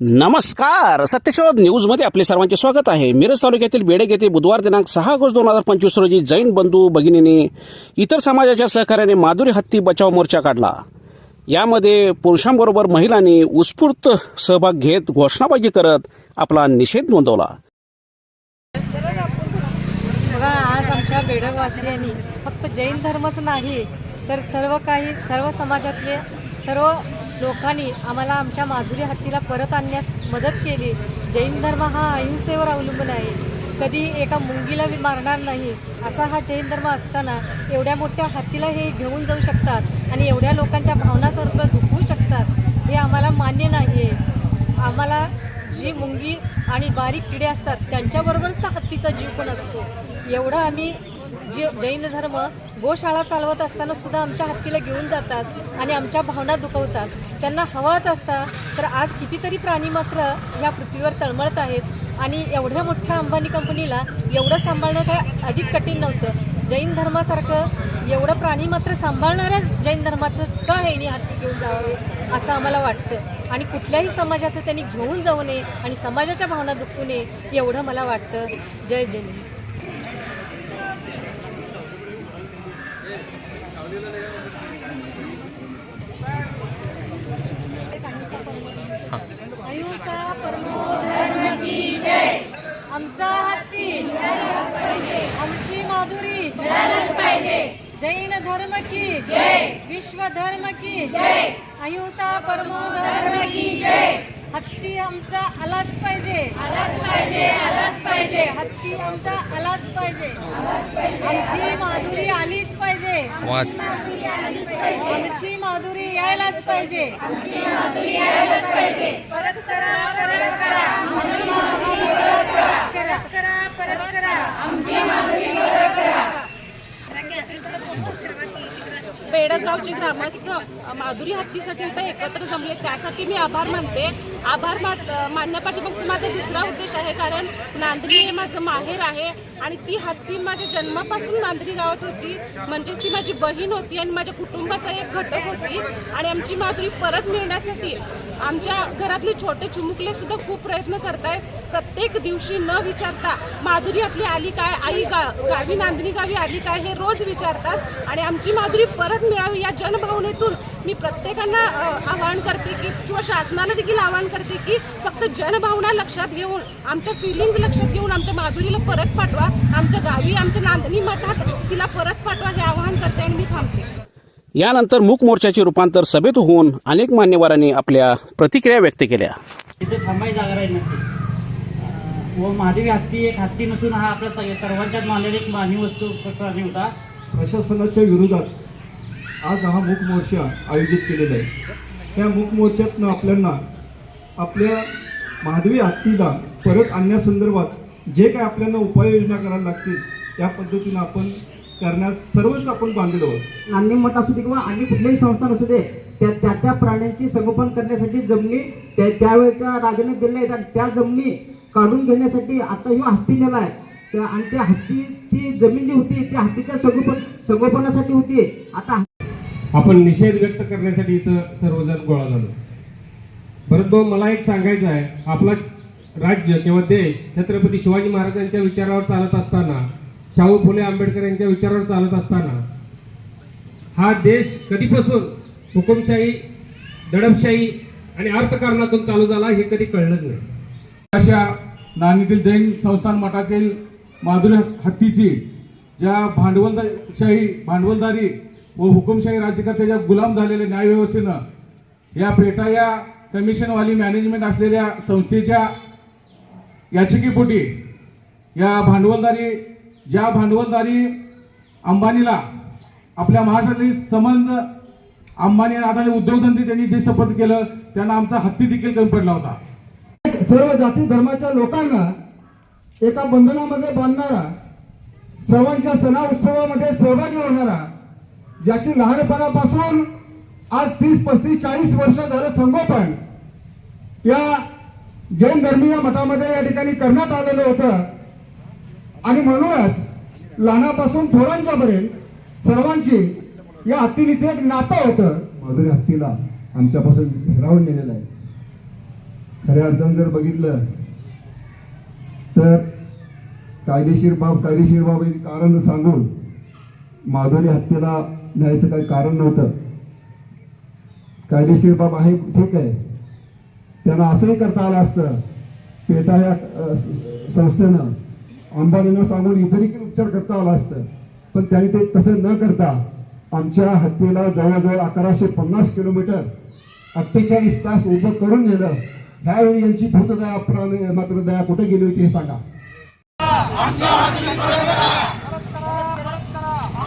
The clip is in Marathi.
नमस्कार सत्यशोध न्यूजमध्ये आपले सर्वांचे स्वागत आहे. मिरज तालुक्यातील बेडक येथे बुधवार दिनांक सहा ऑगस्ट दोन हजार पंचवीस रोजी जैन बंधू भगिनींनी इतर समाजाच्या सहकार्याने माधुरी हत्ती बचाव मोर्चा काढला. यामध्ये पुरुषांबरोबर महिलांनी उत्स्फूर्त सहभाग घेत घोषणाबाजी करत आपला निषेध नोंदवला. आज आमच्या बेडगवासियांनी फक्त जैन धर्मच नाही तर सर्व काही सर्व समाजातले सर्व लोकांनी आम्हाला आमच्या माधुरी हत्तीला परत आणण्यास मदत केली. जैन धर्म हा अहिंसेवर अवलंबून आहे. कधी एका मुंगीला मारणार नाही. असा हा जैन धर्म असताना एवढ्या मोठ्या हत्तीला हे घेऊन जाऊ शकतात आणि एवढ्या लोकांच्या भावना सर्व दुखवू शकतात हे आम्हाला मान्य नाही आहे आम्हाला जी मुंगी आणि बारीक किडे असतात त्यांच्याबरोबरच त्या हत्तीचा जीव पण असतो. एवढं आम्ही जी जैन धर्म गोशाळा चालवत असताना सुद्धा आमच्या हत्तीला घेऊन जातात आणि आमच्या भावना दुखवतात. त्यांना हवाच असता तर आज कितीतरी प्राणी मात्र ह्या पृथ्वीवर तळमळत आहेत. आणि एवढ्या मोठ्या अंबानी कंपनीला एवढं सांभाळणं काय अधिक कठीण नव्हतं. जैन धर्मासारखं एवढं प्राणी मात्र सांभाळणाऱ्याच जैन धर्माचंच का हे हत्ती घेऊन जावे असं आम्हाला वाटतं. आणि कुठल्याही समाजाचं त्यांनी घेऊन जाऊ नये आणि समाजाच्या भावना दुखू नये एवढं मला वाटतं. जय जैन अहिंसा परमो धर्म की जय आमचा हत्ती आमची माधुरी जैन धर्म की जय. विश्व धर्म की जय. अहिंसा परमो धर्म की जय. हत्ती आमचा आलाच पाहिजे. आलाच पाहिजे आलाच पाहिजे. हत्ती आमचा आलाच पाहिजे. आमची माधुरी आलीच पाहिजे. आमची माधुरी यायलाच पाहिजे. परत करा परत करा. परत करा परत करा. आमची माधुरी परत करा. बेडगावचे ग्रामस्थ माधुरी हत्तीसाठी इथं एकत्र जमले त्यासाठी मी आभार मानते. आभार मान मानण्यापाठीमागचा माझा दुसरा उद्देश आहे कारण नांदणी हे माझं माहेर आहे आणि ती हत्ती माझ्या जन्मापासून नांदणी गावात होती. म्हणजेच ती माझी बहीण होती आणि माझ्या कुटुंबाचा एक घटक होती आणि आमची माधुरी परत मिळण्यासाठी आमच्या घरातले छोटे चुमुकले सुद्धा खूप प्रयत्न करतायत. प्रत्येक दिवशी न विचारता माधुरी आपली आली काय आई गा गावी नांदणी गावी आली काय हे रोज विचारतात आणि आमची माधुरी परत मिळावी या जनभावनेतून मी प्रत्येकांना आवाहन करते की किंवा शासनाला देखील आवाहन करते की फक्त जनभावना लक्षात घेऊन आमच्या फिलिंग्ज लक्षात घेऊन आमच्या माधुरीला परत पाठवा. आमच्या गावी आमच्या नांदणी मठात तिला परत पाठवा हे आवाहन करते आणि मी थांबते. यानंतर मूक मोर्चाचे रूपांतर सभेत होऊन अनेक मान्यवरांनी आपल्या प्रतिक्रिया व्यक्त केल्या. तिथे थांबायची जागा राहील नसते. व महादेवी हत्ती एक हत्ती नसून हा आपल्या सर्वांच्याच मानलेला एक मानवी वस्तू प्राणी होता. प्रशासनाच्या विरोधात आज हा मूक मोर्चा आयोजित केलेला आहे. त्या मूक मोर्चातनं आपल्याला आपल्या माधवी हत्तीला परत आणण्यासंदर्भात जे काय आपल्याला उपाययोजना करायला लागतील त्या पद्धतीनं आपण करण्यास सर्वच आपण बांधलेलो आहोत. नांदी मठ असू दे किंवा आणि कुठल्याही संस्था असू दे त्या त्या त्या प्राण्यांची संगोपन करण्यासाठी जमिनी त्या त्यावेळेच्या राजाने दिल्या आहेत आणि त्या जमिनी काढून घेण्यासाठी आता ही हत्ती नेला आहे. त्या आणि त्या हत्तीची जमीन जी होती त्या हत्तीच्या संगोपन संगोपनासाठी होती. आता आपण निषेध व्यक्त करण्यासाठी इथं सर्वजण गोळा झालो. भरत भाऊ मला एक सांगायचं आहे आपला राज्य किंवा देश छत्रपती शिवाजी महाराजांच्या विचारावर चालत असताना शाहू फुले आंबेडकर यांच्या विचारावर चालत असताना हा देश कधीपासून हुकुमशाही दडपशाही आणि अर्थकारणातून चालू झाला हे कधी कळलंच नाही. अशा नाणीतील जैन संस्थान मठातील माधुरी हत्तीची ज्या भांडवलशाही भांडवलदारी व हुकुमशाही राज्यकर्त्याच्या गुलाम झालेल्या न्यायव्यवस्थेनं या पेटा या कमिशनवाली मॅनेजमेंट असलेल्या संस्थेच्या याचिकेपोटी या भांडवलदारी ज्या भांडवलदारी अंबानीला आपल्या महाराष्ट्रातील संबंध अंबानी आणि अदानी उद्योगधंदे त्यांनी जे शपथ केलं त्यांना आमचा हत्ती देखील कमी पडला होता. सर्व जाती धर्माच्या लोकांना एका बंधनामध्ये बांधणारा सर्वांच्या सणा उत्सवामध्ये सहभागी होणारा ज्याची लहानपणापासून आज तीस पस्तीस चाळीस वर्ष झालं संगोपन. या जैन धर्मीय मठामध्ये या ठिकाणी करण्यात आलेलं होतं. आणि म्हणूनच लहानापासून थोरांच्यापर्यंत सर्वांची या हत्तीनीचं एक नातं होतं. माधुरी हत्तीला आमच्यापासून हिरावून नेलेलं आहे. खऱ्या अर्थानं जर बघितलं तर कायदेशीर बाब कायदेशीर बाब एक कारण सांगून माधुरी हत्येला न्यायचं काही कारण नव्हतं. कायदेशीर बाब आहे ठीक आहे. त्यांना असंही करता आलं असतं पेटा या संस्थेनं अंबानींना सांगून इतर देखील उपचार करता आला असतं. पण त्यांनी ते तसं न करता आमच्या हत्येला जवळजवळ अकराशे पन्नास किलोमीटर अठ्ठेचाळीस तास उभं करून नेलं. ह्यावेळी यांची भूतदया प्राण मात्र दया कुठे गेली होती हे सांगा.